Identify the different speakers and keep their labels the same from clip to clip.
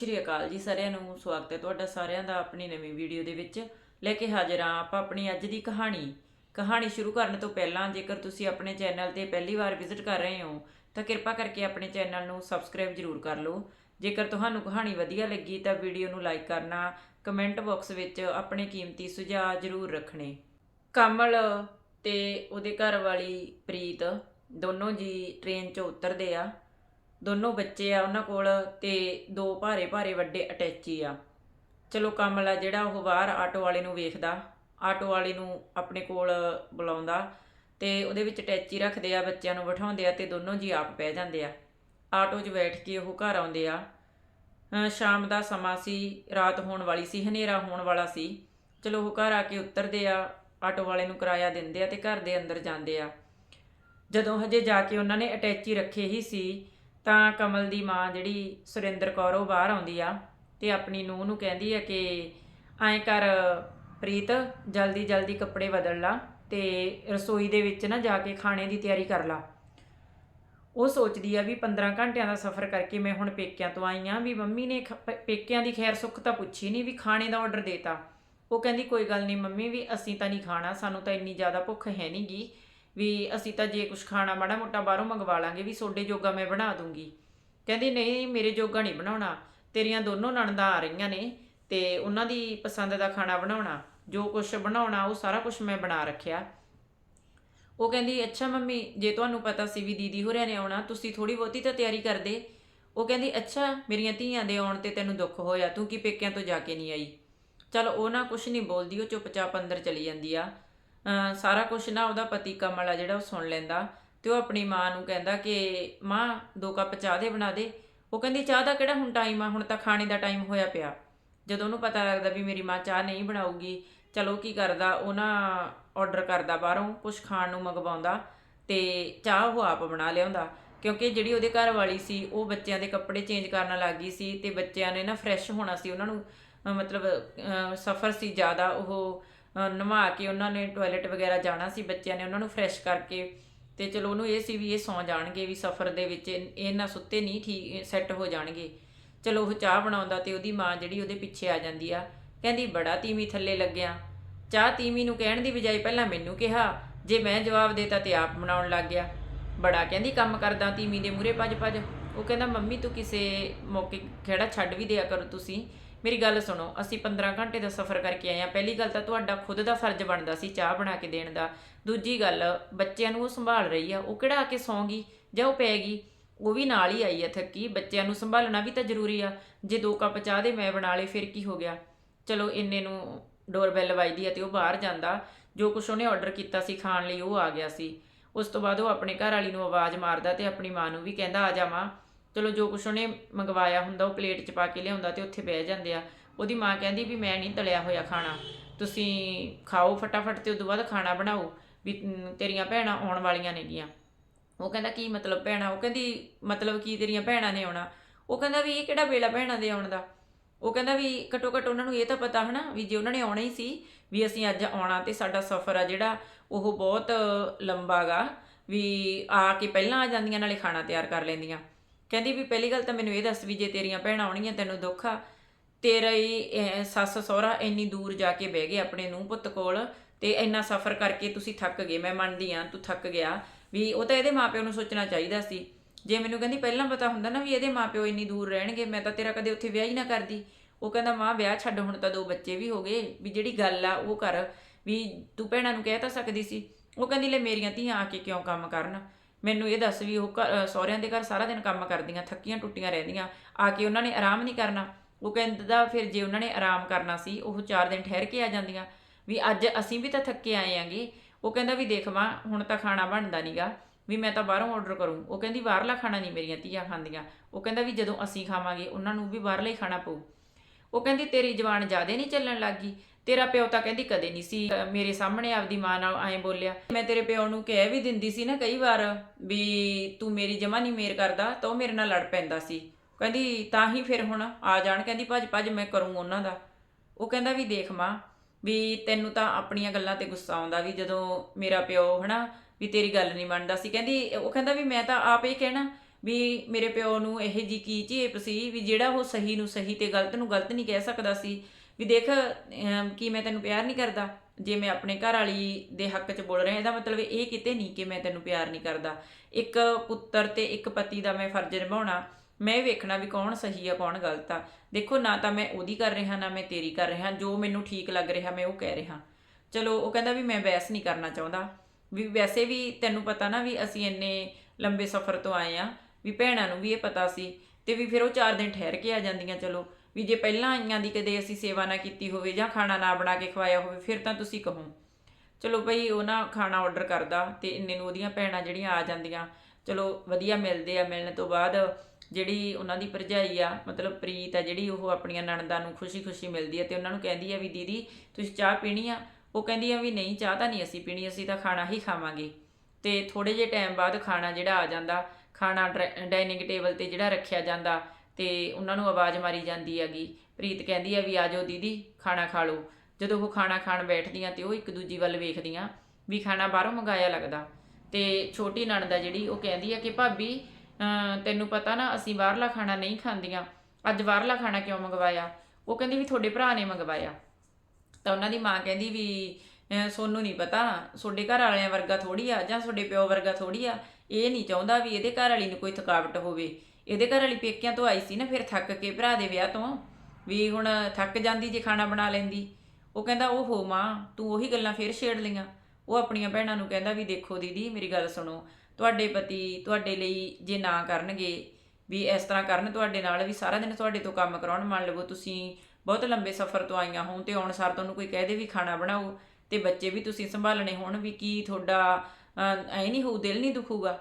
Speaker 1: ਸ਼੍ਰੀ ਅਕਾਲ ਜੀ ਸਾਰਿਆਂ ਨੂੰ, ਸਵਾਗਤ ਹੈ ਤੁਹਾਡਾ ਸਾਰਿਆਂ ਦਾ ਆਪਣੀ ਨਵੀਂ ਵੀਡੀਓ ਦੇ ਵਿੱਚ। ਲੈ ਕੇ ਹਾਜ਼ਰ ਹਾਂ ਆਪਾਂ ਆਪਣੀ ਅੱਜ ਦੀ ਕਹਾਣੀ। ਕਹਾਣੀ ਸ਼ੁਰੂ ਕਰਨ ਤੋਂ ਪਹਿਲਾਂ ਜੇਕਰ ਤੁਸੀਂ ਆਪਣੇ ਚੈਨਲ ਤੇ ਪਹਿਲੀ ਵਾਰ ਵਿਜ਼ਿਟ ਕਰ ਰਹੇ ਹੋ, ਤਾਂ ਕਿਰਪਾ ਕਰਕੇ ਆਪਣੇ ਚੈਨਲ ਨੂੰ ਸਬਸਕ੍ਰਾਈਬ ਜ਼ਰੂਰ ਕਰ ਲਓ। ਜੇਕਰ ਤੁਹਾਨੂੰ ਕਹਾਣੀ ਵਧੀਆ ਲੱਗੀ ਤਾਂ ਵੀਡੀਓ ਨੂੰ ਲਾਈਕ ਕਰਨਾ, ਕਮੈਂਟ ਬਾਕਸ ਵਿੱਚ ਆਪਣੇ ਕੀਮਤੀ ਸੁਝਾਅ ਜ਼ਰੂਰ ਰੱਖਣੇ। ਕਮਲ ਤੇ ਉਹਦੇ ਘਰ ਵਾਲੀ ਪ੍ਰੀਤ, ਦੋਨੋਂ ਜੀ ਟ੍ਰੇਨ 'ਚੋਂ ਉਤਰਦੇ ਆ। ਦੋਨੋਂ ਬੱਚੇ ਆ ਉਹਨਾਂ ਕੋਲ ਤੇ ਦੋ ਭਾਰੇ ਭਾਰੇ ਵੱਡੇ ਅਟੈਚੀ ਆ। ਚਲੋ ਕਮਲ ਆ ਜਿਹੜਾ ਉਹ ਬਾਹਰ ਆਟੋ ਵਾਲੇ ਨੂੰ ਵੇਖਦਾ, ਆਟੋ ਵਾਲੇ ਨੂੰ ਆਪਣੇ ਕੋਲ ਬੁਲਾਉਂਦਾ ਤੇ ਉਹਦੇ ਵਿੱਚ ਅਟੈਚੀ ਰੱਖਦੇ ਆ, ਬੱਚਿਆਂ ਨੂੰ ਬਿਠਾਉਂਦੇ ਆ ਤੇ ਦੋਨੋਂ ਜੀ ਆਪ ਬਹਿ ਜਾਂਦੇ ਆ। ਆਟੋ 'ਚ ਬੈਠ ਕੇ ਉਹ ਘਰ ਆਉਂਦੇ ਆ। ਸ਼ਾਮ ਦਾ ਸਮਾਂ ਸੀ, ਰਾਤ ਹੋਣ ਵਾਲੀ ਸੀ, ਹਨੇਰਾ ਹੋਣ ਵਾਲਾ ਸੀ। ਚਲੋ ਉਹ ਘਰ ਆ ਕੇ ਉਤਰਦੇ ਆ, ਆਟੋ ਵਾਲੇ ਨੂੰ ਕਿਰਾਇਆ ਦਿੰਦੇ ਆ ਤੇ ਘਰ ਦੇ ਅੰਦਰ ਜਾਂਦੇ ਆ। ਜਦੋਂ ਹਜੇ ਜਾ ਕੇ ਉਹਨਾਂ ਨੇ ਅਟੈਚੀ ਰੱਖੇ ਹੀ ਸੀ ਤਾਂ ਕਮਲ ਦੀ ਮਾਂ ਜਿਹੜੀ ਸੁਰਿੰਦਰ ਕੌਰ, ਉਹ ਬਾਹਰ ਆਉਂਦੀ ਆ ਤੇ ਆਪਣੀ ਨੂੰਹ ਨੂੰ ਕਹਿੰਦੀ ਆ ਕਿ ਐਂ ਕਰ ਪ੍ਰੀਤ, ਜਲਦੀ ਜਲਦੀ ਕੱਪੜੇ ਬਦਲ ਲਾ ਤੇ ਰਸੋਈ ਦੇ ਵਿੱਚ ਨਾ ਜਾ ਕੇ ਖਾਣੇ ਦੀ ਤਿਆਰੀ ਕਰ ਲਾ। ਉਹ ਸੋਚਦੀ ਆ ਵੀ 15 ਘੰਟਿਆਂ ਦਾ ਸਫ਼ਰ ਕਰਕੇ ਮੈਂ ਹੁਣ ਪੇਕਿਆਂ ਤੋਂ ਆਈ ਆ, ਵੀ ਮੰਮੀ ਨੇ ਖ- ਪੇਕਿਆਂ ਦੀ ਖੈਰ ਸੁੱਖ ਤਾਂ ਪੁੱਛੀ ਨਹੀਂ ਵੀ ਖਾਣੇ ਦਾ ਆਰਡਰ ਦੇਤਾ ਉਹ ਕਹਿੰਦੀ, ਕੋਈ ਗੱਲ ਨਹੀਂ ਮੰਮੀ, ਵੀ ਅਸੀਂ ਤਾਂ ਨਹੀਂ ਖਾਣਾ, ਸਾਨੂੰ ਤਾਂ ਇੰਨੀ ਜ਼ਿਆਦਾ ਭੁੱਖ ਹੈ ਨਹੀਂਗੀ ਵੀ ਅਸੀਂ ਤਾਂ ਜੇ ਕੁਝ ਖਾਣਾ ਮਾੜਾ ਮੋਟਾ ਬਾਹਰੋਂ ਮੰਗਵਾ ਲਾਂਗੇ, ਵੀ ਸੋਡੇ ਜੋਗਾ ਮੈਂ ਬਣਾ ਦੂੰਗੀ। ਕਹਿੰਦੀ, ਨਹੀਂ, ਮੇਰੇ ਜੋਗਾ ਨਹੀਂ ਬਣਾਉਣਾ। ਤੇਰੀਆਂ ਦੋਨੋਂ ਨਣਦਾਂ ਆ ਰਹੀਆਂ ਨੇ ਤੇ ਉਹਨਾਂ ਦੀ ਪਸੰਦ ਦਾ ਖਾਣਾ ਬਣਾਉਣਾ। ਜੋ ਕੁਝ ਬਣਾਉਣਾ, ਉਹ ਸਾਰਾ ਕੁਝ ਮੈਂ ਬਣਾ ਰੱਖਿਆ। ਉਹ ਕਹਿੰਦੀ, ਅੱਛਾ ਮੰਮੀ, ਜੇ ਤੁਹਾਨੂੰ ਪਤਾ ਸੀ ਵੀ ਦੀਦੀ ਹੋਰਿਆਂ ਨੇ ਆਉਣਾ, ਤੁਸੀਂ ਥੋੜੀ ਬਹੁਤੀ ਤਾਂ ਤਿਆਰੀ ਕਰਦੇ। ਉਹ ਕਹਿੰਦੀ, ਅੱਛਾ, ਮੇਰੀਆਂ ਧੀਆਂ ਦੇ ਆਉਣ ਤੇ ਤੈਨੂੰ ਦੁੱਖ ਹੋਇਆ, ਤੂੰ ਕੀ ਪੇਕਿਆਂ ਤੋਂ ਜਾ ਕੇ ਨਹੀਂ ਆਈ? ਚਲ, ਉਹ ਨਾ ਕੁਛ ਨਹੀਂ ਬੋਲਦੀ, ਉਹ ਚੁੱਪਚਾਪ ਅੰਦਰ ਚਲੀ ਜਾਂਦੀ ਆ। ਸਾਰਾ ਕੁਛ ਨਾ ਉਹਦਾ ਪਤੀ ਕਮਲ ਆ ਜਿਹੜਾ ਉਹ ਸੁਣ ਲੈਂਦਾ ਤੇ ਉਹ ਆਪਣੀ ਮਾਂ ਨੂੰ ਕਹਿੰਦਾ ਕਿ ਮਾਂ ਦੋ ਕੱਪ ਚਾਹ ਦੇ ਬਣਾ ਦੇ। ਉਹ ਕਹਿੰਦੀ, ਚਾਹ ਦਾ ਕਿਹੜਾ ਹੁਣ ਟਾਈਮ ਆ? ਹੁਣ ਤਾਂ ਖਾਣੇ ਦਾ ਟਾਈਮ ਹੋਇਆ ਪਿਆ। ਜਦੋਂ ਉਹਨੂੰ ਪਤਾ ਲੱਗਦਾ ਵੀ ਮੇਰੀ ਮਾਂ ਚਾਹ ਨਹੀਂ ਬਣਾਊਗੀ, ਚਲੋ ਕੀ ਕਰਦਾ? ਉਹ ਨਾ ਆਰਡਰ ਕਰਦਾ ਬਾਹਰੋਂ, ਕੁਛ ਖਾਣ ਨੂੰ ਮੰਗਵਾਉਂਦਾ ਤੇ ਚਾਹ ਉਹ ਆਪ ਬਣਾ ਲਿਆਉਂਦਾ। ਕਿਉਂਕਿ ਜਿਹੜੀ ਉਹਦੇ ਘਰ ਵਾਲੀ ਸੀ, ਉਹ ਬੱਚਿਆਂ ਦੇ ਕੱਪੜੇ ਚੇਂਜ ਕਰਨ ਲੱਗ ਗਈ ਸੀ ਤੇ ਬੱਚਿਆਂ ਨੇ ਨਾ ਫਰੈਸ਼ ਹੋਣਾ ਸੀ। ਉਹਨਾਂ ਨੂੰ ਮਤਲਬ ਸਫ਼ਰ ਸੀ ਜ਼ਿਆਦਾ। ਉਹ ਨਵਾ ਕੇ ਉਹਨਾਂ ਨੇ ਟਾਇਲਟ ਵਗੈਰਾ ਜਾਣਾ ਸੀ, ਬੱਚਿਆਂ ਨੇ ਉਹਨਾਂ ਨੂੰ ਫਰੈਸ਼ ਕਰਕੇ। ਤੇ ਚਲੋ ਉਹਨੂੰ ਇਹ ਸੀ ਵੀ ਇਹ ਸੌਂ ਜਾਣਗੇ ਵੀ ਸਫ਼ਰ ਦੇ ਵਿੱਚ, ਇਹ ਇਹ ਨਾ ਸੁੱਤੇ ਨਹੀਂ ਠੀਕ ਸੈੱਟ ਹੋ ਜਾਣਗੇ। ਚਲੋ ਉਹ ਚਾਹ ਬਣਾਉਂਦਾ ਤੇ ਉਹਦੀ ਮਾਂ ਜਿਹੜੀ ਉਹਦੇ ਪਿੱਛੇ ਆ ਜਾਂਦੀ ਆ, ਕਹਿੰਦੀ ਬੜਾ ਤੀਵੀਂ ਥੱਲੇ ਲੱਗਿਆ। ਚਾਹ ਤੀਵੀਂ ਨੂੰ ਕਹਿਣ ਦੀ ਬਜਾਏ ਪਹਿਲਾਂ ਮੈਨੂੰ ਕਿਹਾ, ਜੇ ਮੈਂ ਜਵਾਬ ਦੇਤਾ ਤੇ ਆਪ ਬਣਾਉਣ ਲੱਗ ਗਿਆ। ਬੜਾ ਕਹਿੰਦੀ ਕੰਮ ਕਰਦਾ ਤੀਵੀਂ ਦੇ ਮੂਰੇ ਭੱਜ ਭੱਜ ਉਹ ਕਹਿੰਦਾ, ਮੰਮੀ ਤੂੰ ਕਿਸੇ ਮੌਕੇ ਖੇੜਾ ਛੱਡ ਵੀ ਦਿਆ ਕਰੋ ਤੁਸੀਂ। ਮੇਰੀ ਗੱਲ ਸੁਣੋ, ਅਸੀਂ 15 ਘੰਟੇ ਦਾ ਸਫ਼ਰ ਕਰਕੇ ਆਏ ਆ ਪਹਿਲੀ ਗੱਲ ਤਾਂ ਤੁਹਾਡਾ ਖੁਦ ਦਾ ਫਰਜ਼ ਬਣਦਾ ਸੀ ਚਾਹ ਬਣਾ ਕੇ ਦੇਣ ਦਾ। ਦੂਜੀ ਗੱਲ, ਬੱਚਿਆਂ ਨੂੰ ਉਹ ਸੰਭਾਲ ਰਹੀ ਆ। ਉਹ ਕਿਹੜਾ ਆ ਕੇ ਸੌਂਗੀ ਜਾਂ ਉਹ ਪੈਗੀ ਉਹ ਵੀ ਨਾਲ ਹੀ ਆਈ ਆ ਥੱਕੀ। ਬੱਚਿਆਂ ਨੂੰ ਸੰਭਾਲਣਾ ਵੀ ਤਾਂ ਜ਼ਰੂਰੀ ਆ। ਜੇ ਦੋ ਕੱਪ ਚਾਹ ਦੇ ਮੈਂ ਬਣਾ ਲਏ, ਫਿਰ ਕੀ ਹੋ ਗਿਆ? ਚਲੋ, ਇੰਨੇ ਨੂੰ ਡੋਰਬੈਲ ਵੱਜਦੀ ਆ ਤੇ ਉਹ ਬਾਹਰ ਜਾਂਦਾ। ਜੋ ਕੁਛ ਉਹਨੇ ਆਰਡਰ ਕੀਤਾ ਸੀ ਖਾਣ ਲਈ, ਉਹ ਆ ਗਿਆ ਸੀ। ਉਸ ਤੋਂ ਬਾਅਦ ਉਹ ਆਪਣੇ ਘਰ ਵਾਲੀ ਨੂੰ ਆਵਾਜ਼ ਮਾਰਦਾ ਤੇ ਆਪਣੀ ਮਾਂ ਨੂੰ ਵੀ ਕਹਿੰਦਾ, ਆ ਜਾ ਮਾਂ। ਚਲੋ ਜੋ ਕੁਛ ਉਹਨੇ ਮੰਗਵਾਇਆ ਹੁੰਦਾ, ਉਹ ਪਲੇਟ 'ਚ ਪਾ ਕੇ ਲਿਆਉਂਦਾ ਤੇ ਉੱਥੇ ਬਹਿ ਜਾਂਦੇ ਆ। ਉਹਦੀ ਮਾਂ ਕਹਿੰਦੀ ਵੀ ਮੈਂ ਨਹੀਂ ਤਲਿਆ ਹੋਇਆ ਖਾਣਾ। ਤੁਸੀਂ ਖਾਓ ਫਟਾਫਟ ਤੇ ਉਦੋਂ ਬਾਅਦ ਖਾਣਾ ਬਣਾਓ, ਵੀ ਤੇਰੀਆਂ ਭੈਣਾਂ ਆਉਣ ਵਾਲੀਆਂ ਨੇਗੀਆਂ ਉਹ ਕਹਿੰਦਾ, ਕੀ ਮਤਲਬ ਭੈਣਾਂ? ਉਹ ਕਹਿੰਦੀ, ਮਤਲਬ ਕੀ ਤੇਰੀਆਂ ਭੈਣਾਂ ਨੇ ਆਉਣਾ? ਉਹ ਕਹਿੰਦਾ ਵੀ ਇਹ ਕਿਹੜਾ ਵੇਲਾ ਭੈਣਾਂ ਦੇ ਆਉਣ ਦਾ? ਉਹ ਕਹਿੰਦਾ ਵੀ ਘੱਟੋ ਘੱਟ ਉਹਨਾਂ ਨੂੰ ਇਹ ਤਾਂ ਪਤਾ ਹਨਾ, ਵੀ ਜੇ ਉਹਨਾਂ ਨੇ ਆਉਣਾ ਹੀ ਸੀ, ਵੀ ਅਸੀਂ ਅੱਜ ਆਉਣਾ ਤੇ ਸਾਡਾ ਸਫ਼ਰ ਆ ਜਿਹੜਾ, ਉਹ ਬਹੁਤ ਲੰਬਾ ਗਾ ਵੀ ਆ ਕੇ ਪਹਿਲਾਂ ਆ ਜਾਂਦੀਆਂ, ਨਾਲੇ ਖਾਣਾ ਤਿਆਰ ਕਰ ਲੈਂਦੀਆਂ। ਕਹਿੰਦੀ ਵੀ ਪਹਿਲੀ ਗੱਲ ਤਾਂ ਮੈਨੂੰ ਇਹ ਦੱਸ ਵੀ ਜੇ ਤੇਰੀਆਂ ਭੈਣਾਂ ਆਉਣੀਆਂ ਤੈਨੂੰ ਦੁੱਖ ਆ। ਤੇਰਾ ਹੀ ਸੱਸ ਸਹੁਰਾ ਇੰਨੀ ਦੂਰ ਜਾ ਕੇ ਬਹਿ ਗਏ ਆਪਣੇ ਨੂੰ ਪੁੱਤ ਕੋਲ ਤੇ ਇੰਨਾ ਸਫ਼ਰ ਕਰਕੇ ਤੁਸੀਂ ਥੱਕ ਗਏ। ਮੈਂ ਮੰਨਦੀ ਆ ਤੂੰ ਥੱਕ ਗਿਆ। ਵੀ ਉਹ ਤਾਂ ਇਹਦੇ ਮਾਪਿਆਂ ਨੂੰ ਸੋਚਣਾ ਚਾਹੀਦਾ ਸੀ। ਜੇ ਮੈਨੂੰ ਕਹਿੰਦੀ ਪਹਿਲਾਂ ਪਤਾ ਹੁੰਦਾ ਨਾ ਵੀ ਇਹਦੇ ਮਾਪਿਓ ਇੰਨੀ ਦੂਰ ਰਹਿਣਗੇ, ਮੈਂ ਤਾਂ ਤੇਰਾ ਕਦੇ ਉੱਥੇ ਵਿਆਹ ਹੀ ਨਾ ਕਰਦੀ। ਉਹ ਕਹਿੰਦਾ, ਮਾਂ, ਵਿਆਹ ਛੱਡ, ਹੁਣ ਤਾਂ ਦੋ ਬੱਚੇ ਵੀ ਹੋ ਗਏ। ਵੀ ਜਿਹੜੀ ਗੱਲ ਆ, ਉਹ ਕਰ। ਵੀ ਤੂੰ ਭੈਣਾਂ ਨੂੰ ਕਹਿ ਤਾਂ ਸਕਦੀ ਸੀ। ਉਹ ਕਹਿੰਦੀ, ਲੈ ਮੇਰੀਆਂ ਧੀਆਂ ਆ ਕੇ ਕਿਉਂ ਕੰਮ ਕਰਨ? ਮੈਨੂੰ ਇਹ ਦੱਸ ਵੀ ਉਹ ਘਰ- ਸਹੁਰਿਆਂ ਦੇ ਘਰ ਸਾਰਾ ਦਿਨ ਕੰਮ ਕਰਦੀਆਂ, ਥੱਕੀਆਂ ਟੁੱਟੀਆਂ ਰਹਿੰਦੀਆਂ, ਆ ਕੇ ਉਹਨਾਂ ਨੇ ਆਰਾਮ ਨਹੀਂ ਕਰਨਾ। ਉਹ ਕਹਿੰਦਾ ਫਿਰ ਜੇ ਉਹਨਾਂ ਨੇ ਆਰਾਮ ਕਰਨਾ ਸੀ, ਉਹ 4 ਦਿਨ ਠਹਿਰ ਕੇ ਆ ਜਾਂਦੀਆਂ। ਵੀ ਅੱਜ ਅਸੀਂ ਵੀ ਤਾਂ ਥੱਕੇ ਆਏ ਆਂਗੇ। ਉਹ ਕਹਿੰਦਾ ਵੀ ਦੇਖ ਮਾਂ, ਹੁਣ ਤਾਂ ਖਾਣਾ ਬਣਦਾ ਨਹੀਂਗਾ ਵੀ ਮੈਂ ਤਾਂ ਬਾਹਰੋਂ ਆਰਡਰ ਕਰੂੰ। ਉਹ ਕਹਿੰਦੀ ਬਾਹਰਲਾ ਖਾਣਾ ਨਹੀਂ ਮੇਰੀਆਂ ਧੀਆਂ ਖਾਂਦੀਆਂ। ਉਹ ਕਹਿੰਦਾ ਵੀ ਜਦੋਂ ਅਸੀਂ ਖਾਵਾਂਗੇ, ਉਹਨਾਂ ਨੂੰ ਵੀ ਬਾਹਰਲਾ ਹੀ ਖਾਣਾ ਪਊ। ਉਹ ਕਹਿੰਦੀ ਤੇਰੀ ਜ਼ਬਾਨ ਜ਼ਿਆਦੇ ਨਹੀਂ ਚੱਲਣ ਲੱਗੀ ਤੇਰਾ ਪਿਓ ਤਾਂ ਕਹਿੰਦੀ ਕਦੇ ਨਹੀਂ ਸੀ, ਅਹ ਮੇਰੇ ਸਾਹਮਣੇ ਆਪਦੀ ਮਾਂ ਨਾਲ ਐਂ ਬੋਲਿਆ। ਮੈਂ ਤੇਰੇ ਪਿਓ ਨੂੰ ਕਹਿ ਵੀ ਦਿੰਦੀ ਸੀ ਨਾ ਕਈ ਵਾਰ ਵੀ ਤੂੰ ਮੇਰੀ ਜਮਾ ਨਹੀਂ ਮੇਰ ਕਰਦਾ, ਤਾਂ ਉਹ ਮੇਰੇ ਨਾਲ ਲੜ ਪੈਂਦਾ ਸੀ। ਕਹਿੰਦੀ ਤਾਂ ਹੀ ਫਿਰ ਹੁਣ ਆ ਜਾਣ, ਕਹਿੰਦੀ ਭੱਜ ਭੱਜ ਮੈਂ ਕਰੂੰ ਉਹਨਾਂ ਦਾ। ਉਹ ਕਹਿੰਦਾ ਵੀ ਦੇਖ ਮਾਂ, ਵੀ ਤੈਨੂੰ ਤਾਂ ਆਪਣੀਆਂ ਗੱਲਾਂ ਤੇ ਗੁੱਸਾ ਆਉਂਦਾ ਵੀ ਜਦੋਂ ਮੇਰਾ ਪਿਓ ਹਨਾ, ਵੀ ਤੇਰੀ ਗੱਲ ਨਹੀਂ ਮੰਨਦਾ ਸੀ। ਕਹਿੰਦੀ ਉਹ ਕਹਿੰਦਾ ਵੀ ਮੈਂ ਤਾਂ ਆਪ ਹੀ ਕਹਿਣਾ ਵੀ ਮੇਰੇ ਪਿਓ ਨੂੰ ਇਹ ਜੀ ਕੀ ਝੇਪ ਸੀ ਵੀ ਜਿਹੜਾ ਉਹ ਸਹੀ ਨੂੰ ਸਹੀ ਤੇ ਗਲਤ ਨੂੰ ਗਲਤ ਨਹੀਂ ਕਹਿ ਸਕਦਾ ਸੀ। ਵੀ ਦੇਖ ਕੀ ਮੈਂ ਤੈਨੂੰ ਪਿਆਰ ਨਹੀਂ ਕਰਦਾ? ਜੇ ਮੈਂ ਆਪਣੇ ਘਰ ਵਾਲੀ ਦੇ ਹੱਕ 'ਚ ਬੋਲ ਰਿਹਾ, ਇਹਦਾ ਮਤਲਬ ਇਹ ਕਿਤੇ ਨਹੀਂ ਕਿ ਮੈਂ ਤੈਨੂੰ ਪਿਆਰ ਨਹੀਂ ਕਰਦਾ। ਇੱਕ ਪੁੱਤਰ ਤੇ ਇੱਕ ਪਤੀ ਦਾ ਮੈਂ ਫਰਜ਼ ਨਿਭਾਉਣਾ, ਮੈਂ ਵੇਖਣਾ ਵੀ ਕੌਣ ਸਹੀ ਆ, ਕੌਣ ਗਲਤ ਆ। ਦੇਖੋ, ਨਾ ਤਾਂ ਮੈਂ ਉਹਦੀ ਕਰ ਰਿਹਾ, ਨਾ ਮੈਂ ਤੇਰੀ ਕਰ ਰਿਹਾ, ਜੋ ਮੈਨੂੰ ਠੀਕ ਲੱਗ ਰਿਹਾ, ਮੈਂ ਉਹ ਕਹਿ ਰਿਹਾ। ਚਲੋ, ਉਹ ਕਹਿੰਦਾ ਵੀ ਮੈਂ ਬਹਿਸ ਨਹੀਂ ਕਰਨਾ ਚਾਹੁੰਦਾ। ਵੀ ਵੈਸੇ ਵੀ ਤੈਨੂੰ ਪਤਾ ਨਾ ਵੀ ਅਸੀਂ ਇੰਨੇ ਲੰਬੇ ਸਫ਼ਰ ਤੋਂ ਆਏ ਆ, ਵੀ ਭੈਣਾਂ ਨੂੰ ਵੀ ਇਹ ਪਤਾ ਸੀ, ਤੇ ਵੀ ਫਿਰ ਉਹ 4 ਦਿਨ ਠਹਿਰ ਕੇ ਆ ਜਾਂਦੀਆਂ, ਚਲੋ। ਵੀ ਜੇ ਪਹਿਲਾਂ ਆਈਆਂ ਦੀ ਕਦੇ ਅਸੀਂ ਸੇਵਾ ਨਾ ਕੀਤੀ ਹੋਵੇ ਜਾਂ ਖਾਣਾ ਨਾ ਬਣਾ ਕੇ ਖਵਾਇਆ ਹੋਵੇ, ਫਿਰ ਤਾਂ ਤੁਸੀਂ ਕਹੋ। ਚਲੋ ਭਈ ਉਹ ਨਾ ਖਾਣਾ ਆਰਡਰ ਕਰਦਾ ਤੇ ਇੰਨੇ ਨੂੰ ਉਹਦੀਆਂ ਭੈਣਾਂ ਜਿਹੜੀਆਂ ਆ ਜਾਂਦੀਆਂ, ਚਲੋ ਵਧੀਆ ਮਿਲਦੇ ਆ, ਮਿਲਣ ਤੋਂ ਬਾਅਦ ਜਿਹੜੀ ਉਹਨਾਂ ਦੀ ਭਰਜਾਈ ਆ, ਮਤਲਬ ਪ੍ਰੀਤ ਆ ਜਿਹੜੀ ਉਹ ਆਪਣੀਆਂ ਨਣਦਾਂ ਨੂੰ ਖੁਸ਼ੀ-ਖੁਸ਼ੀ ਮਿਲਦੀ ਆ ਤੇ ਉਹਨਾਂ ਨੂੰ ਕਹਿੰਦੀ ਆ ਵੀ ਦੀਦੀ ਤੁਸੀਂ ਚਾਹ ਪੀਣੀ ਆ? ਉਹ ਕਹਿੰਦੀ ਆ ਵੀ ਨਹੀਂ, ਚਾਹ ਤਾਂ ਨਹੀਂ ਅਸੀਂ ਪੀਣੀ, ਅਸੀਂ ਤਾਂ ਖਾਣਾ ਹੀ ਖਾਵਾਂਗੇ। ਤੇ ਥੋੜੇ ਜਿਹੇ ਟਾਈਮ ਬਾਅਦ ਖਾਣਾ ਜਿਹੜਾ ਆ ਜਾਂਦਾ, ਖਾਣਾ ਡਾਈਨਿੰਗ ਟੇਬਲ ਤੇ ਜਿਹੜਾ ਰੱਖਿਆ ਜਾਂਦਾ ਤੇ ਉਹਨਾਂ ਨੂੰ ਆਵਾਜ਼ ਮਾਰੀ ਜਾਂਦੀ ਹੈਗੀ। ਪ੍ਰੀਤ ਕਹਿੰਦੀ ਆ ਵੀ ਆ ਜਾਓ ਦੀਦੀ, ਖਾਣਾ ਖਾ ਲਓ। ਜਦੋਂ ਉਹ ਖਾਣਾ ਖਾਣ ਬੈਠਦੀਆਂ ਤੇ ਉਹ ਇੱਕ ਦੂਜੀ ਵੱਲ ਵੇਖਦੀਆਂ ਵੀ ਖਾਣਾ ਬਾਹਰੋਂ ਮੰਗਾਇਆ ਲੱਗਦਾ। ਤੇ ਛੋਟੀ ਨਣਦ ਆ ਜਿਹੜੀ, ਉਹ ਕਹਿੰਦੀ ਆ ਕਿ ਭਾਬੀ ਤੈਨੂੰ ਪਤਾ ਨਾ, ਅਸੀਂ ਬਾਹਰਲਾ ਖਾਣਾ ਨਹੀਂ ਖਾਂਦੀਆਂ। ਅੱਜ ਬਾਹਰਲਾ ਖਾਣਾ ਕਿਉਂ ਮੰਗਵਾਇਆ? ਉਹ ਕਹਿੰਦੀ ਵੀ ਤੁਹਾਡੇ ਭਰਾ ਨੇ ਮੰਗਵਾਇਆ। ਤਾਂ ਉਹਨਾਂ ਦੀ ਮਾਂ ਕਹਿੰਦੀ ਵੀ, ਅਹ ਸੋਨੂੰ ਨਹੀਂ ਪਤਾ, ਤੁਹਾਡੇ ਘਰ ਵਾਲਿਆਂ ਵਰਗਾ ਥੋੜੀ ਆ ਜਾਂ ਤੁਹਾਡੇ ਪਿਓ ਵਰਗਾ ਥੋੜੀ ਆ। ਇਹ ਨਹੀਂ ਚਾਹੁੰਦਾ ਵੀ ਇਹਦੇ ਘਰ ਵਾਲੀ ਨੂੰ ਕੋਈ ਥਕਾਵਟ ਹੋਵੇ। ਇਹਦੇ ਘਰ ਵਾਲੀ ਪੇਕਿਆਂ ਤੋਂ ਆਈ ਸੀ ਨਾ, ਫਿਰ ਥੱਕ ਕੇ ਭਰਾ ਦੇ ਵਿਆਹ ਤੋਂ, ਵੀ ਹੁਣ ਥੱਕ ਜਾਂਦੀ ਜੇ ਖਾਣਾ ਬਣਾ ਲੈਂਦੀ। ਉਹ ਕਹਿੰਦਾ ਉਹ ਹੋ ਮਾਂ, ਤੂੰ ਉਹੀ ਗੱਲਾਂ ਫੇਰ ਛੇੜ ਲਈਆਂ। ਉਹ ਆਪਣੀਆਂ ਭੈਣਾਂ ਨੂੰ ਕਹਿੰਦਾ ਵੀ, ਦੇਖੋ ਦੀਦੀ, ਮੇਰੀ ਗੱਲ ਸੁਣੋ। ਤੁਹਾਡੇ ਪਤੀ ਤੁਹਾਡੇ ਲਈ ਜੇ ਨਾ ਕਰਨਗੇ, ਵੀ ਇਸ ਤਰ੍ਹਾਂ ਕਰਨ, ਤੁਹਾਡੇ ਨਾਲ ਵੀ ਸਾਰਾ ਦਿਨ ਤੁਹਾਡੇ ਤੋਂ ਕੰਮ ਕਰਾਉਣ। ਮੰਨ ਲਵੋ ਤੁਸੀਂ ਬਹੁਤ ਲੰਬੇ ਸਫ਼ਰ ਤੋਂ ਆਈਆਂ ਹੋਣ ਤੇ ਆਉਣ ਸਾਰ ਤੁਹਾਨੂੰ ਕੋਈ ਕਹਿ ਦੇ ਵੀ ਖਾਣਾ ਬਣਾਓ ਤੇ ਬੱਚੇ ਵੀ ਤੁਸੀਂ ਸੰਭਾਲਣੇ ਹੋਣ, ਵੀ ਕੀ ਤੁਹਾਡਾ ਐ ਨਹੀਂ ਹੋਊ, ਦਿਲ ਨਹੀਂ ਦੁਖੂਗਾ।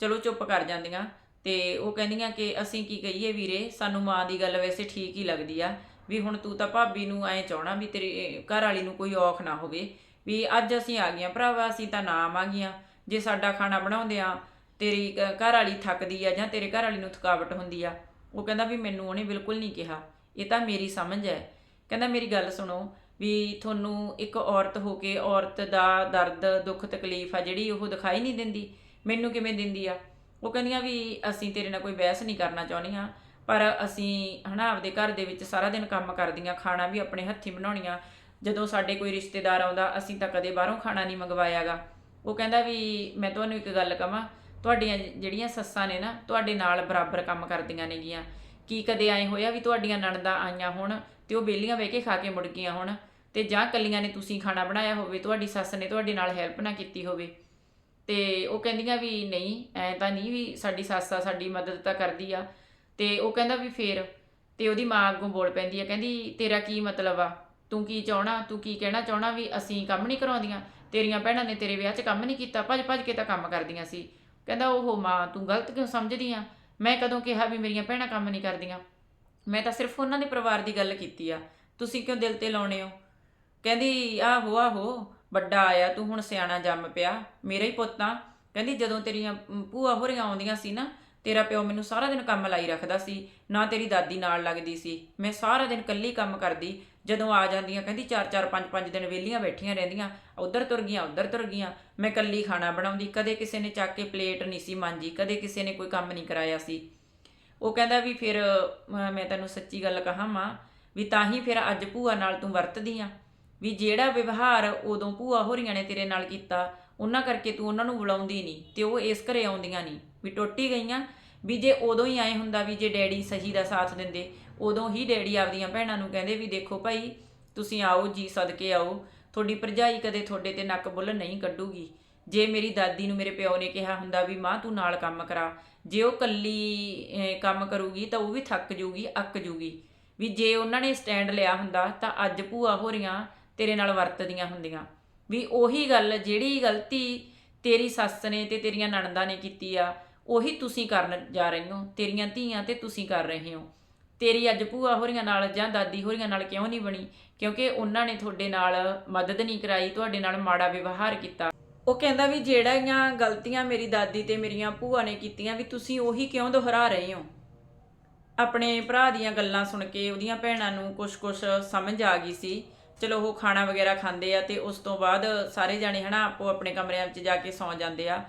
Speaker 1: ਚਲੋ ਚੁੱਪ ਕਰ ਜਾਂਦੀਆਂ। ਤੇ ਉਹ ਕਹਿੰਦੀਆਂ ਕਿ ਅਸੀਂ ਕੀ ਕਹੀਏ ਵੀਰੇ, ਸਾਨੂੰ ਮਾਂ ਦੀ ਗੱਲ ਵੈਸੇ ਠੀਕ ਹੀ ਲੱਗਦੀ ਆ, ਵੀ ਹੁਣ ਤੂੰ ਤਾਂ ਭਾਬੀ ਨੂੰ ਐ ਚਾਹਣਾ ਵੀ ਤੇਰੀ ਘਰ ਵਾਲੀ ਨੂੰ ਕੋਈ ਔਖ ਨਾ ਹੋਵੇ, ਵੀ ਅੱਜ ਅਸੀਂ ਆ ਗਈਆਂ ਭਰਾਵਾ, ਅਸੀਂ ਤਾਂ ਨਾ ਆਵਾਂਗੀਆਂ ਜੇ ਸਾਡਾ ਖਾਣਾ ਬਣਾਉਂਦੇ ਆ, ਤੇਰੀ ਘਰ ਵਾਲੀ ਥੱਕਦੀ ਆ ਜਾਂ ਤੇਰੇ ਘਰ ਵਾਲੀ ਨੂੰ ਥਕਾਵਟ ਹੁੰਦੀ ਆ, ਉਹ ਕਹਿੰਦਾ ਵੀ ਮੈਨੂੰ ਉਹਨੇ ਬਿਲਕੁਲ ਨਹੀਂ ਕਿਹਾ, ਇਹ ਤਾਂ ਮੇਰੀ ਸਮਝ ਹੈ। ਕਹਿੰਦਾ ਮੇਰੀ ਗੱਲ ਸੁਣੋ, ਵੀ ਤੁਹਾਨੂੰ ਇੱਕ ਔਰਤ ਹੋ ਕੇ ਔਰਤ ਦਾ ਦਰਦ, ਦੁੱਖ, ਤਕਲੀਫ ਆ ਜਿਹੜੀ ਉਹ ਦਿਖਾਈ ਨਹੀਂ ਦਿੰਦੀ, ਮੈਨੂੰ ਕਿਵੇਂ ਦਿੰਦੀ ਆ? ਉਹ ਕਹਿੰਦੀਆਂ ਵੀ ਅਸੀਂ ਤੇਰੇ ਨਾਲ ਕੋਈ ਬਹਿਸ ਨਹੀਂ ਕਰਨਾ ਚਾਹੁੰਦੀਆਂ, ਪਰ ਅਸੀਂ ਹਨਾ ਆਪਦੇ ਘਰ ਦੇ ਵਿੱਚ ਸਾਰਾ ਦਿਨ ਕੰਮ ਕਰਦੀਆਂ, ਖਾਣਾ ਵੀ ਆਪਣੇ ਹੱਥੀਂ ਬਣਾਉਣੀਆਂ। ਜਦੋਂ ਸਾਡੇ ਕੋਈ ਰਿਸ਼ਤੇਦਾਰ ਆਉਂਦਾ, ਅਸੀਂ ਤਾਂ ਕਦੇ ਬਾਹਰੋਂ ਖਾਣਾ ਨਹੀਂ ਮੰਗਵਾਇਆਗਾ। ਉਹ ਕਹਿੰਦਾ ਵੀ ਮੈਂ ਤੁਹਾਨੂੰ ਇੱਕ ਗੱਲ ਕਹਾਂ ਤੁਹਾਡੀਆਂ ਜਿਹੜੀਆਂ ਸੱਸਾਂ ਨੇ ਨਾ, ਤੁਹਾਡੇ ਨਾਲ ਬਰਾਬਰ ਕੰਮ ਕਰਦੀਆਂ ਨੇਗੀਆਂ। ਕੀ ਕਦੇ ਐ ਹੋਇਆ ਵੀ ਤੁਹਾਡੀਆਂ ਨਣਦਾਂ ਆਈਆਂ ਹੋਣ ਤੇ ਉਹ ਬੇਲੀਆਂ ਬਹਿ ਕੇ ਖਾ ਕੇ ਮੁੜ ਗਈਆਂ ਹੋਣ? ਤੇ ਜਾਂ ਕੱਲੀਆਂ ਨੇ ਤੁਸੀਂ ਖਾਣਾ ਬਣਾਇਆ ਹੋਵੇ, ਤੁਹਾਡੀ ਸੱਸ ਨੇ ਤੁਹਾਡੇ ਨਾਲ ਹੈਲਪ ਨਾ ਕੀਤੀ ਹੋਵੇ? ਤੇ ਉਹ ਕਹਿੰਦੀਆਂ ਵੀ ਨਹੀਂ, ਐ ਤਾਂ ਨਹੀਂ ਵੀ ਸਾਡੀ ਸੱਸ ਆ, ਸਾਡੀ ਮਦਦ ਤਾਂ ਕਰਦੀ ਆ। ਤੇ ਉਹ ਕਹਿੰਦਾ ਵੀ ਫੇਰ, ਤੇ ਉਹਦੀ ਮਾਂ ਅੱਗੋਂ ਬੋਲ ਪੈਂਦੀ ਆ, ਕਹਿੰਦੀ, ਤੇਰਾ ਕੀ ਮਤਲਬ ਆ? ਤੂੰ ਕੀ ਚਾਹਣਾ? ਤੂੰ ਕੀ ਕਹਿਣਾ ਚਾਹਣਾ ਵੀ ਅਸੀਂ ਕੰਮ ਨਹੀਂ ਕਰਾਉਂਦੀਆਂ? ਤੇਰੀਆਂ ਭੈਣਾਂ ਨੇ ਤੇਰੇ ਵਿਆਹ 'ਚ ਕੰਮ ਨਹੀਂ ਕੀਤਾ, ਭੱਜ ਭੱਜ ਕੇ ਤਾਂ ਕੰਮ ਕਰਦੀਆਂ ਸੀ। ਕਹਿੰਦਾ ਉਹ ਮਾਂ, ਤੂੰ ਗਲਤ ਕਿਉਂ ਸਮਝਦੀ ਆ? ਮੈਂ ਕਦੋਂ ਕਿਹਾ ਵੀ ਮੇਰੀਆਂ ਭੈਣਾਂ ਕੰਮ ਨਹੀਂ ਕਰਦੀਆਂ? ਮੈਂ ਤਾਂ ਸਿਰਫ ਉਹਨਾਂ ਦੇ ਪਰਿਵਾਰ ਦੀ ਗੱਲ ਕੀਤੀ ਆ। ਤੁਸੀਂ ਕਿਉਂ ਦਿਲ ਤੇ ਲਾਉਣੇ ਹੋ? ਕਹਿੰਦੀ, ਆਹੋ ਆਹੋ ਵੱਡਾ ਆਇਆ, ਤੂੰ ਹੁਣ ਸਿਆਣਾ ਜੰਮ ਪਿਆ। ਮੇਰਾ ਹੀ ਪੁੱਤ ਆ। ਕਹਿੰਦੀ ਜਦੋਂ ਤੇਰੀਆਂ ਭੂਆ ਹੋਰੀਆਂ ਆਉਂਦੀਆਂ ਸੀ ਨਾ, ਤੇਰਾ ਪਿਓ ਮੈਨੂੰ ਸਾਰਾ ਦਿਨ ਕੰਮ ਲਾਈ ਰੱਖਦਾ ਸੀ, ਨਾ ਤੇਰੀ ਦਾਦੀ ਨਾਲ ਲੱਗਦੀ ਸੀ। ਮੈਂ ਸਾਰਾ ਦਿਨ ਇਕੱਲੀ ਕੰਮ ਕਰਦੀ, ਜਦੋਂ ਆ ਜਾਂਦੀਆਂ, ਕਹਿੰਦੀ 4-4 5-5 ਦਿਨ ਵਿਹਲੀਆਂ ਬੈਠੀਆਂ ਰਹਿੰਦੀਆਂ, ਉਧਰ ਤੁਰ ਗਈਆਂ, ਉਧਰ ਤੁਰ ਗਈਆਂ। ਮੈਂ ਇਕੱਲੀ ਖਾਣਾ ਬਣਾਉਂਦੀ, ਕਦੇ ਕਿਸੇ ਨੇ ਚੱਕ ਕੇ ਪਲੇਟ ਨਹੀਂ ਸੀ ਮਾਂਜੀ, ਕਦੇ ਕਿਸੇ ਨੇ ਕੋਈ ਕੰਮ ਨਹੀਂ ਕਰਾਇਆ ਸੀ। ਉਹ ਕਹਿੰਦਾ ਵੀ ਫਿਰ, ਮੈਂ ਤੈਨੂੰ ਸੱਚੀ ਗੱਲ ਕਹਾਂ ਮਾਂ, ਵੀ ਤਾਂ ਹੀ ਫਿਰ ਅੱਜ ਭੂਆ ਨਾਲ ਤੂੰ ਵਰਤਦੀ ਆ। ਵੀ ਜਿਹੜਾ ਵਿਵਹਾਰ ਉਦੋਂ ਭੂਆ ਹੋਰੀਆਂ ਨੇ ਤੇਰੇ ਨਾਲ ਕੀਤਾ, ਉਹਨਾਂ ਕਰਕੇ ਤੂੰ ਉਹਨਾਂ ਨੂੰ ਬੁਲਾਉਂਦੀ ਨਹੀਂ ਤੇ ਉਹ ਇਸ ਘਰੇ ਆਉਂਦੀਆਂ ਨਹੀਂ। ਵੀ ਟੁੱਟੀ ਗਈਆਂ, ਵੀ ਜੇ ਉਦੋਂ ਹੀ ਆਏ ਹੁੰਦਾ ਵੀ ਜੇ ਡੈਡੀ ਸਹੀ ਦਾ ਸਾਥ ਦਿੰਦੇ, ਉਦੋਂ ਹੀ ਡੈਡੀ ਆਪਦੀਆਂ ਭੈਣਾਂ ਨੂੰ ਕਹਿੰਦੇ ਵੀ ਦੇਖੋ ਭਾਈ, ਤੁਸੀਂ ਆਓ, ਜੀ ਸਦਕੇ ਆਓ, ਤੁਹਾਡੀ ਭਰਜਾਈ ਕਦੇ ਤੁਹਾਡੇ ਤੇ ਨੱਕ ਬੁੱਲ ਨਹੀਂ ਕੱਢੂਗੀ। ਜੇ ਮੇਰੀ ਦਾਦੀ ਨੂੰ ਮੇਰੇ ਪਿਓ ਨੇ ਕਿਹਾ ਹੁੰਦਾ ਵੀ ਮਾਂ ਤੂੰ ਨਾਲ ਕੰਮ ਕਰਾ, ਜੇ ਉਹ ਕੱਲੀ ਕੰਮ ਕਰੂਗੀ ਤਾਂ ਉਹ ਵੀ ਥੱਕ ਜੂਗੀ, ਅੱਕ ਜੂਗੀ। ਵੀ ਜੇ ਉਹਨਾਂ ਨੇ ਸਟੈਂਡ ਲਿਆ ਹੁੰਦਾ ਤਾਂ ਅੱਜ ਭੂਆ ਹੋਰੀਆਂ ਤੇਰੇ ਨਾਲ ਵਰਤਦੀਆਂ ਹੁੰਦੀਆਂ। ਵੀ ਉਹੀ ਗੱਲ, ਜਿਹੜੀ ਗਲਤੀ ਤੇਰੀ ਸੱਸ ਨੇ ਤੇ ਤੇਰੀਆਂ ਨਣਦਾਂ ਨੇ ਕੀਤੀ ਆ, ਉਹੀ ਤੁਸੀਂ ਕਰਨ ਜਾ ਰਹੇ ਹੋ। ਤੇਰੀਆਂ ਧੀਆਂ ਤੇ ਤੁਸੀਂ ਕਰ ਰਹੇ ਹੋ। ਤੇਰੀ ਅੱਜ ਭੂਆ ਹੋਰੀਆਂ ਨਾਲ ਜਾਂ ਦਾਦੀ ਹੋਰੀਆਂ ਨਾਲ ਕਿਉਂ ਨਹੀਂ ਬਣੀ? ਕਿਉਂਕਿ ਉਹਨਾਂ ਨੇ ਤੁਹਾਡੇ ਨਾਲ ਮਦਦ ਨਹੀਂ ਕਰਾਈ, ਤੁਹਾਡੇ ਨਾਲ ਮਾੜਾ ਵਿਵਹਾਰ ਕੀਤਾ। ਉਹ ਕਹਿੰਦਾ ਵੀ ਜਿਹੜੀਆਂ ਗਲਤੀਆਂ ਮੇਰੀ ਦਾਦੀ ਤੇ ਮੇਰੀਆਂ ਭੂਆ ਨੇ ਕੀਤੀਆਂ, ਵੀ ਤੁਸੀਂ ਉਹੀ ਕਿਉਂ ਦੁਹਰਾ ਰਹੇ ਹੋ? ਆਪਣੇ ਭਰਾ ਦੀਆਂ ਗੱਲਾਂ ਸੁਣ ਕੇ ਉਹਦੀਆਂ ਭੈਣਾਂ ਨੂੰ ਕੁਝ-ਕੁਝ ਸਮਝ ਆ ਗਈ ਸੀ। ਚਲੋ ਉਹ ਖਾਣਾ ਵਗੈਰਾ ਖਾਂਦੇ ਆ ਤੇ ਉਸ ਤੋਂ ਬਾਅਦ ਸਾਰੇ ਜਾਣੇ ਹਨਾ ਆਪੋ ਆਪਣੇ ਕਮਰਿਆਂ ਵਿੱਚ ਜਾ ਕੇ ਸੌਂ ਜਾਂਦੇ ਆ।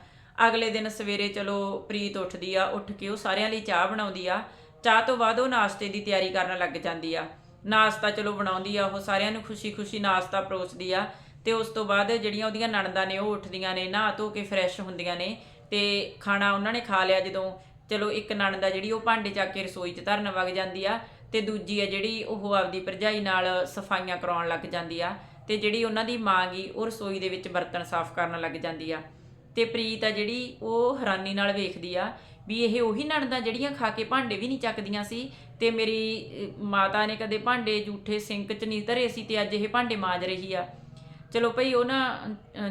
Speaker 1: ਅਗਲੇ ਦਿਨ ਸਵੇਰੇ ਚਲੋ ਪ੍ਰੀਤ ਉੱਠਦੀ ਆ, ਉੱਠ ਕੇ ਉਹ ਸਾਰਿਆਂ ਲਈ ਚਾਹ ਬਣਾਉਂਦੀ ਆ। ਚਾਹ ਤੋਂ ਬਾਅਦ ਉਹ ਨਾਸ਼ਤੇ ਦੀ ਤਿਆਰੀ ਕਰਨ ਲੱਗ ਜਾਂਦੀ ਆ। ਨਾਸ਼ਤਾ ਚਲੋ ਬਣਾਉਂਦੀ ਆ, ਉਹ ਸਾਰਿਆਂ ਨੂੰ ਖੁਸ਼ੀ-ਖੁਸ਼ੀ ਨਾਸ਼ਤਾ ਪਰੋਸਦੀ ਆ ਤੇ ਉਸ ਤੋਂ ਬਾਅਦ ਜਿਹੜੀਆਂ ਉਹਦੀਆਂ ਨਣਦਾਂ ਨੇ ਉਹ ਉੱਠਦੀਆਂ ਨੇ, ਨਹਾ ਧੋ ਕੇ ਫਰੈਸ਼ ਹੁੰਦੀਆਂ ਨੇ ਤੇ ਖਾਣਾ ਉਹਨਾਂ ਨੇ ਖਾ ਲਿਆ। ਜਦੋਂ ਚਲੋ ਇੱਕ ਨਣਦ ਆ ਜਿਹੜੀ ਉਹ ਭਾਂਡੇ ਚੱਕ ਕੇ ਰਸੋਈ 'ਚ ਧਰਨ ਵਗ ਜਾਂਦੀ ਆ ਤੇ ਦੂਜੀ ਆ ਜਿਹੜੀ ਉਹ ਆਪਦੀ ਭਰਜਾਈ ਨਾਲ ਸਫਾਈਆਂ ਕਰਾਉਣ ਲੱਗ ਜਾਂਦੀ ਆ ਤੇ ਜਿਹੜੀ ਉਹਨਾਂ ਦੀ ਮਾਂ ਗਈ ਉਹ ਰਸੋਈ ਦੇ ਵਿੱਚ ਬਰਤਨ ਸਾਫ਼ ਕਰਨ ਲੱਗ ਜਾਂਦੀ ਆ। ਤੇ ਪ੍ਰੀਤ ਆ ਜਿਹੜੀ, ਉਹ ਹੈਰਾਨੀ ਨਾਲ ਵੇਖਦੀ ਆ ਵੀ ਇਹ ਉਹੀ ਨਣਦਾਂ ਜਿਹੜੀਆਂ ਖਾ ਕੇ ਭਾਂਡੇ ਵੀ ਨਹੀਂ ਚੱਕਦੀਆਂ ਸੀ ਤੇ ਮੇਰੀ ਮਾਤਾ ਨੇ ਕਦੇ ਭਾਂਡੇ ਜੂਠੇ ਸਿੰਕ 'ਚ ਨਹੀਂ ਧਰੇ ਸੀ ਤੇ ਅੱਜ ਇਹ ਭਾਂਡੇ ਮਾਂਜ ਰਹੀ ਆ। ਚਲੋ ਭਈ ਉਹ ਨਾ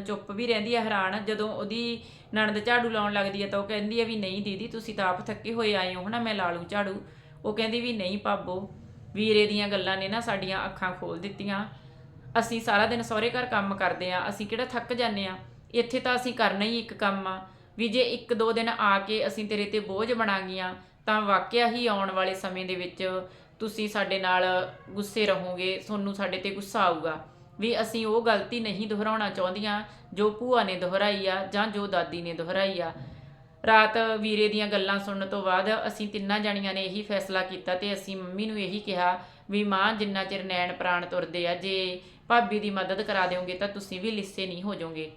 Speaker 1: ਚੁੱਪ ਵੀ ਰਹਿੰਦੀ ਆ, ਹੈਰਾਨ ਜਦੋਂ ਉਹਦੀ ਨਣਦ ਝਾੜੂ ਲਾਉਣ ਲੱਗਦੀ ਆ ਤਾਂ ਉਹ ਕਹਿੰਦੀ ਆ ਵੀ, ਨਹੀਂ ਦੀਦੀ, ਤੁਸੀਂ ਤਾਂ ਆਪ ਥੱਕੇ ਹੋਏ ਆਏ ਹੋ, ਹਨਾ, ਮੈਂ ਲਾ ਲੂੰ ਝਾੜੂ। ਉਹ ਕਹਿੰਦੀ ਵੀ ਨਹੀਂ ਪਾਬੋ ਵੀਰੇ ਦੀਆਂ ਗੱਲਾਂ ਨੇ ਨਾ ਸਾਡੀਆਂ ਅੱਖਾਂ ਖੋਲ ਦਿੱਤੀਆਂ। ਅਸੀਂ ਸਾਰਾ ਦਿਨ ਸਹੁਰੇ ਘਰ ਕੰਮ ਕਰਦੇ ਆ ਅਸੀਂ ਕਿਹੜਾ ਥੱਕ ਜਾਂਦੇ ਆ ਇੱਥੇ ਤਾਂ ਅਸੀਂ ਕਰਨਾ ਹੀ ਇੱਕ ਕੰਮ ਆ। ਵੀ ਜੇ ਇੱਕ ਦੋ ਦਿਨ ਆ ਕੇ ਅਸੀਂ ਤੇਰੇ ਤੇ ਬੋਝ ਬਣਾ ਗਈਆਂ ਤਾਂ ਵਾਕਿਆ ਹੀ ਆਉਣ ਵਾਲੇ ਸਮੇਂ ਦੇ ਵਿੱਚ ਤੁਸੀਂ ਸਾਡੇ ਨਾਲ ਗੁੱਸੇ ਰਹੋਗੇ, ਤੁਹਾਨੂੰ ਸਾਡੇ ਤੇ ਗੁੱਸਾ ਆਊਗਾ। ਵੀ ਅਸੀਂ ਉਹ ਗਲਤੀ ਨਹੀਂ ਦੁਹਰਾਉਣਾ ਚਾਹੁੰਦੀਆਂ ਜੋ ਭੂਆ ਨੇ ਦੁਹਰਾਈ ਆ ਜਾਂ ਜੋ ਦਾਦੀ ਨੇ ਦੁਹਰਾਈ ਆ। ਰਾਤ ਵੀਰੇ ਦੀਆਂ ਗੱਲਾਂ ਸੁਣਨ ਤੋਂ ਬਾਅਦ ਅਸੀਂ ਤਿੰਨਾਂ ਜਣੀਆਂ ਨੇ ਇਹੀ ਫੈਸਲਾ ਕੀਤਾ ਤੇ ਅਸੀਂ ਮੰਮੀ ਨੂੰ ਇਹੀ ਕਿਹਾ ਵੀ ਮਾਂ, ਜਿੰਨਾ ਚਿਰ ਨੈਣ ਪ੍ਰਾਣ ਤੁਰਦੇ ਆ, ਜੇ ਭਾਬੀ ਦੀ ਮਦਦ ਕਰਾ ਦਿਓਗੇ ਤਾਂ ਤੁਸੀਂ ਵੀ ਲਿੱਸੇ ਨਹੀਂ ਹੋ ਜਾਓਗੇ।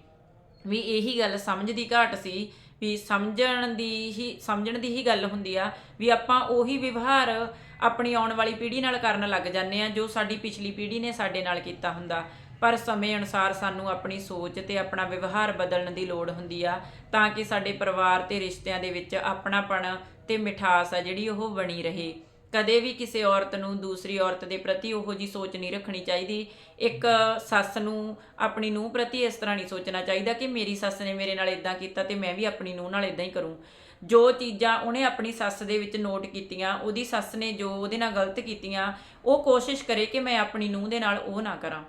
Speaker 1: ਵੀ ਇਹੀ ਗੱਲ ਸਮਝ ਦੀ ਘਾਟ ਸੀ ਵੀ ਸਮਝਣ ਦੀ ਹੀ, ਸਮਝਣ ਦੀ ਹੀ ਗੱਲ ਹੁੰਦੀ ਆ ਵੀ ਆਪਾਂ ਉਹੀ ਵਿਵਹਾਰ ਆਪਣੀ ਆਉਣ ਵਾਲੀ ਪੀੜ੍ਹੀ ਨਾਲ ਕਰਨ ਲੱਗ ਜਾਂਦੇ ਆ ਜੋ ਸਾਡੀ ਪਿਛਲੀ ਪੀੜ੍ਹੀ ਨੇ ਸਾਡੇ ਨਾਲ ਕੀਤਾ ਹੁੰਦਾ। ਪਰ ਸਮੇਂ ਅਨੁਸਾਰ ਸਾਨੂੰ ਆਪਣੀ ਸੋਚ ਤੇ ਆਪਣਾ ਵਿਵਹਾਰ ਬਦਲਣ ਦੀ ਲੋੜ ਹੁੰਦੀ ਆ, ਤਾਂ ਕਿ ਸਾਡੇ ਪਰਿਵਾਰ ਤੇ ਰਿਸ਼ਤਿਆਂ ਦੇ ਵਿੱਚ ਆਪਣਾਪਣ ਤੇ ਮਿਠਾਸ ਆ ਜਿਹੜੀ ਉਹ ਬਣੀ ਰਹੇ। ਕਦੇ ਵੀ ਕਿਸੇ ਔਰਤ ਨੂੰ ਦੂਸਰੀ ਔਰਤ ਦੇ ਪ੍ਰਤੀ ਉਹੋ ਜੀ ਸੋਚ ਨਹੀਂ ਰੱਖਣੀ ਚਾਹੀਦੀ। ਇੱਕ ਸੱਸ ਨੂੰ ਆਪਣੀ ਨੂੰਹ ਪ੍ਰਤੀ ਇਸ ਤਰ੍ਹਾਂ ਨਹੀਂ ਸੋਚਣਾ ਚਾਹੀਦਾ ਕਿ ਮੇਰੀ ਸੱਸ ਨੇ ਮੇਰੇ ਨਾਲ ਇਦਾਂ ਕੀਤਾ ਤੇ ਮੈਂ ਵੀ ਆਪਣੀ ਨੂੰਹ ਨਾਲ ਇਦਾਂ ਹੀ ਕਰੂੰ। ਜੋ ਚੀਜ਼ਾਂ ਉਹਨੇ ਆਪਣੀ ਸੱਸ ਦੇ ਵਿੱਚ ਨੋਟ ਕੀਤੀਆਂ, ਉਹਦੀ ਸੱਸ ਨੇ ਜੋ ਉਹਦੇ ਨਾਲ ਗਲਤ ਕੀਤੀਆਂ, ਉਹ ਕੋਸ਼ਿਸ਼ ਕਰੇ ਕਿ ਮੈਂ ਆਪਣੀ ਨੂੰਹ ਦੇ ਨਾਲ ਉਹ ਨਾ ਕਰਾਂ।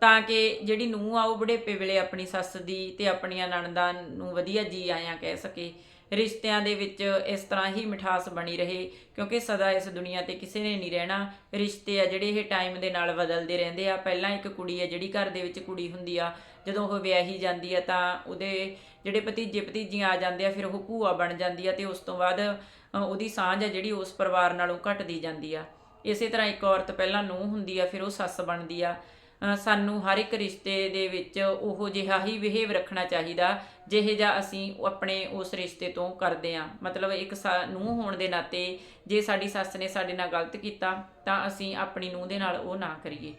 Speaker 1: ਤਾਂ ਕਿ ਜਿਹੜੀ ਨੂੰਹ ਆ ਉਹ ਬੁਢੇਪੇ ਵੇਲੇ ਆਪਣੀ ਸੱਸ ਦੀ ਤੇ ਆਪਣੀਆਂ ਨਣਦਾਂ ਨੂੰ ਵਧੀਆ ਜੀ ਆਇਆਂ ਕਹਿ ਸਕੇ। ਰਿਸ਼ਤਿਆਂ ਦੇ ਵਿੱਚ ਇਸ ਤਰ੍ਹਾਂ ਹੀ ਮਿਠਾਸ ਬਣੀ ਰਹੇ, ਕਿਉਂਕਿ ਸਦਾ ਇਸ ਦੁਨੀਆ ਤੇ ਕਿਸੇ ਨੇ ਨਹੀਂ ਰਹਿਣਾ। ਰਿਸ਼ਤੇ ਆ ਜਿਹੜੇ ਇਹ ਟਾਈਮ ਦੇ ਨਾਲ ਬਦਲਦੇ ਰਹਿੰਦੇ ਆ। ਪਹਿਲਾਂ ਇੱਕ ਕੁੜੀ ਆ ਜਿਹੜੀ ਘਰ ਦੇ ਵਿੱਚ ਕੁੜੀ ਹੁੰਦੀ ਆ, ਜਦੋਂ ਉਹ ਵਿਆਹੀ ਜਾਂਦੀ ਆ ਤਾਂ ਉਹਦੇ ਜਿਹੜੇ ਭਤੀਜੇ ਭਤੀਜੀਆਂ ਆ ਜਾਂਦੇ ਆ, ਫਿਰ ਉਹ ਭੂਆ ਬਣ ਜਾਂਦੀ ਆ ਤੇ ਉਸ ਤੋਂ ਬਾਅਦ ਉਹਦੀ ਸਾਂਝ ਆ ਜਿਹੜੀ ਉਸ ਪਰਿਵਾਰ ਨਾਲੋਂ ਘਟਦੀ ਜਾਂਦੀ ਆ। ਇਸੇ ਤਰ੍ਹਾਂ ਇੱਕ ਔਰਤ ਪਹਿਲਾਂ ਨੂੰਹ ਹੁੰਦੀ ਆ, ਫਿਰ ਉਹ ਸੱਸ ਬਣਦੀ ਆ। ਸਾਨੂੰ ਹਰ ਇੱਕ ਰਿਸ਼ਤੇ ਦੇ ਵਿੱਚ ਉਹੋ ਜਿਹਾ ਹੀ ਬਿਹੇਵ ਰੱਖਣਾ ਚਾਹੀਦਾ, ਜਿਹੇ ਜਿਹਾ ਅਸੀਂ ਆਪਣੇ ਉਸ ਰਿਸ਼ਤੇ ਤੋਂ ਕਰਦੇ ਆ ਮਤਲਬ ਇੱਕ ਨੂੰਹ ਹੋਣ ਦੇ ਨਾਤੇ ਜੇ ਸਾਡੀ ਸੱਸ ਨੇ ਸਾਡੇ ਨਾਲ ਗਲਤ ਕੀਤਾ, ਤਾਂ ਅਸੀਂ ਆਪਣੀ ਨੂੰਹ ਦੇ ਨਾਲ ਉਹ ਨਾ ਕਰੀਏ।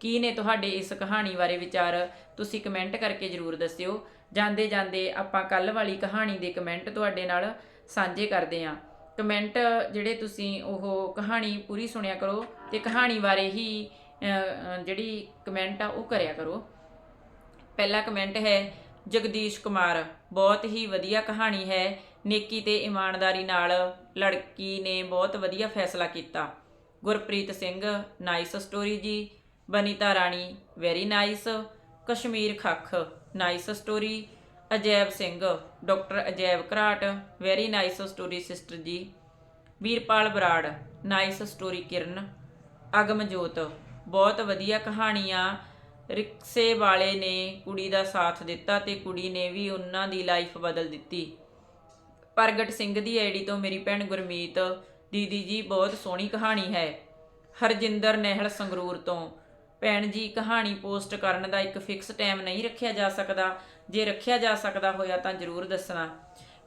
Speaker 1: ਕੀ ਨੇ ਤੁਹਾਡੇ ਇਸ ਕਹਾਣੀ ਬਾਰੇ ਵਿਚਾਰ ਤੁਸੀਂ ਕਮੈਂਟ ਕਰਕੇ ਜਰੂਰ ਦੱਸਿਓ। ਜਾਂਦੇ ਜਾਂਦੇ ਆਪਾਂ ਕੱਲ ਵਾਲੀ ਕਹਾਣੀ ਦੇ ਕਮੈਂਟ ਤੁਹਾਡੇ ਨਾਲ ਸਾਂਝੇ ਕਰਦੇ ਆਂ ਕਮੈਂਟ ਜਿਹੜੇ ਤੁਸੀਂ ਉਹ ਕਹਾਣੀ ਪੂਰੀ ਸੁਣਿਆ ਕਰੋ ਤੇ ਕਹਾਣੀ ਬਾਰੇ ਹੀ ਜਿਹੜੀ ਕਮੈਂਟ ਆ, ਉਹ ਕਰਿਆ ਕਰੋ। ਪਹਿਲਾ ਕਮੈਂਟ ਹੈ, ਜਗਦੀਸ਼ ਕੁਮਾਰ, ਬਹੁਤ ਹੀ ਵਧੀਆ ਕਹਾਣੀ ਹੈ। ਨੇਕੀ ਤੇ ਇਮਾਨਦਾਰੀ ਨਾਲ ਲੜਕੀ ਨੇ ਬਹੁਤ ਵਧੀਆ ਫੈਸਲਾ ਕੀਤਾ। Gurpreet Singh nice story ji. Banita Rani very nice Kashmir Khakh nice story Ajaib Singh doctor Ajaib Gharat very nice story sister ji. Veerpal Brar nice story Kiran. Agamjot ਬਹੁਤ ਵਧੀਆ ਕਹਾਣੀਆਂ ਰਿਕਸੇ ਵਾਲੇ ਨੇ ਕੁੜੀ ਦਾ ਸਾਥ ਦਿੱਤਾ ਤੇ ਕੁੜੀ ਨੇ ਵੀ ਉਹਨਾਂ ਦੀ ਲਾਈਫ ਬਦਲ ਦਿੱਤੀ। ਪ੍ਰਗਟ ਸਿੰਘ ਦੀ ਆਈਡੀ ਤੋਂ ਮੇਰੀ ਭੈਣ ਗੁਰਮੀਤ ਦੀਦੀ ਜੀ ਬਹੁਤ ਸੋਹਣੀ ਕਹਾਣੀ ਹੈ। ਹਰਜਿੰਦਰ ਨਹਿਲ ਸੰਗਰੂਰ ਤੋਂ। ਭੈਣ ਜੀ ਕਹਾਣੀ ਪੋਸਟ ਕਰਨ ਦਾ ਇੱਕ ਫਿਕਸ ਟਾਈਮ ਨਹੀਂ ਰੱਖਿਆ ਜਾ ਸਕਦਾ। ਜੇ ਰੱਖਿਆ ਜਾ ਸਕਦਾ ਹੋਇਆ ਤਾਂ ਜਰੂਰ ਦੱਸਣਾ।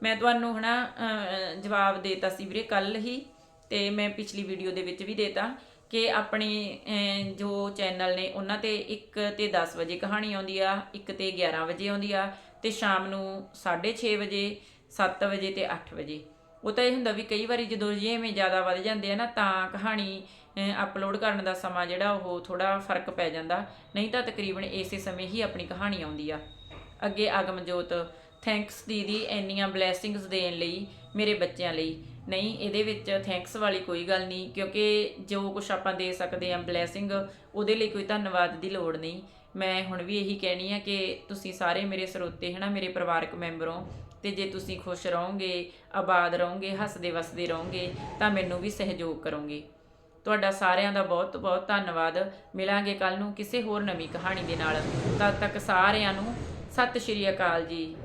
Speaker 1: ਮੈਂ ਤੁਹਾਨੂੰ ਹਨਾ ਅਹ, ਜਵਾਬ ਦੇਤਾ ਸੀ ਵੀਰੇ ਕੱਲ ਹੀ ਤੇ ਮੈਂ ਪਿਛਲੀ ਵੀਡੀਓ ਦੇ ਵਿੱਚ ਵੀ ਦੇਤਾ। ਕਿ ਆਪਣੇ ਜੋ ਚੈਨਲ ਨੇ ਉਹਨਾਂ ਤੇ 1 ਤੇ 10 ਵਜੇ ਕਹਾਣੀ ਆਉਂਦੀ ਆ 1 ਤੇ 11 ਵਜੇ ਆਉਂਦੀ ਆ ਤੇ ਸ਼ਾਮ ਨੂੰ 6:30 ਵਜੇ 7 ਵਜੇ ਤੇ 8 ਵਜੇ। ਉਹ ਤਾਂ ਇਹ ਹੁੰਦਾ ਵੀ ਕਈ ਵਾਰੀ ਜਦੋਂ ਜਿਵੇਂ ਜ਼ਿਆਦਾ ਵੱਧ ਜਾਂਦੇ ਆ ਨਾ ਤਾਂ ਕਹਾਣੀ ਅਪਲੋਡ ਕਰਨ ਦਾ ਸਮਾਂ ਜਿਹੜਾ ਉਹ ਥੋੜਾ ਫ਼ਰਕ ਪੈ ਜਾਂਦਾ। ਨਹੀਂ ਤਾਂ ਤਕਰੀਬਨ ਇਸੇ ਸਮੇਂ ਹੀ ਆਪਣੀ ਕਹਾਣੀ ਆਉਂਦੀ ਆ। ਅੱਗੇ ਆਗਮਜੋਤ ਥੈਂਕਸ ਦੀਦੀ ਇੰਨੀਆਂ ਬਲੇਸਿੰਗਸ ਦੇਣ ਲਈ ਮੇਰੇ ਬੱਚਿਆਂ ਲਈ। ਨਹੀਂ, ਇਹਦੇ ਵਿੱਚ ਥੈਂਕਸ ਵਾਲੀ ਕੋਈ ਗੱਲ ਨਹੀਂ, ਕਿਉਂਕਿ ਜੋ ਕੁਝ ਆਪਾਂ ਦੇ ਸਕਦੇ ਆ ਬਲੇਸਿੰਗ ਉਹਦੇ ਲਈ ਕੋਈ ਧੰਨਵਾਦ ਦੀ ਲੋੜ ਨਹੀਂ। ਮੈਂ ਹੁਣ ਵੀ ਇਹੀ ਕਹਿਣੀ ਆ ਕਿ ਤੁਸੀਂ ਸਾਰੇ ਮੇਰੇ ਸਰੋਤੇ, ਹਨਾ, ਮੇਰੇ ਪਰਿਵਾਰਕ ਮੈਂਬਰੋਂ ਹੋ, ਤੇ ਜੇ ਤੁਸੀਂ ਖੁਸ਼ ਰਹੋਗੇ, ਆਬਾਦ ਰਹੋਗੇ, ਹੱਸਦੇ ਵਸਦੇ ਰਹੋਗੇ, ਤਾਂ ਮੈਨੂੰ ਵੀ ਸਹਿਯੋਗ ਕਰੋਗੇ। ਤੁਹਾਡਾ ਸਾਰਿਆਂ ਦਾ ਬਹੁਤ ਬਹੁਤ ਧੰਨਵਾਦ। ਮਿਲਾਂਗੇ ਕੱਲ ਨੂੰ ਕਿਸੇ ਹੋਰ ਨਵੀਂ ਕਹਾਣੀ ਦੇ ਨਾਲ। ਤਦ ਤੱਕ ਸਾਰਿਆਂ ਨੂੰ ਸਤਿ ਸ਼੍ਰੀ ਅਕਾਲ ਜੀ।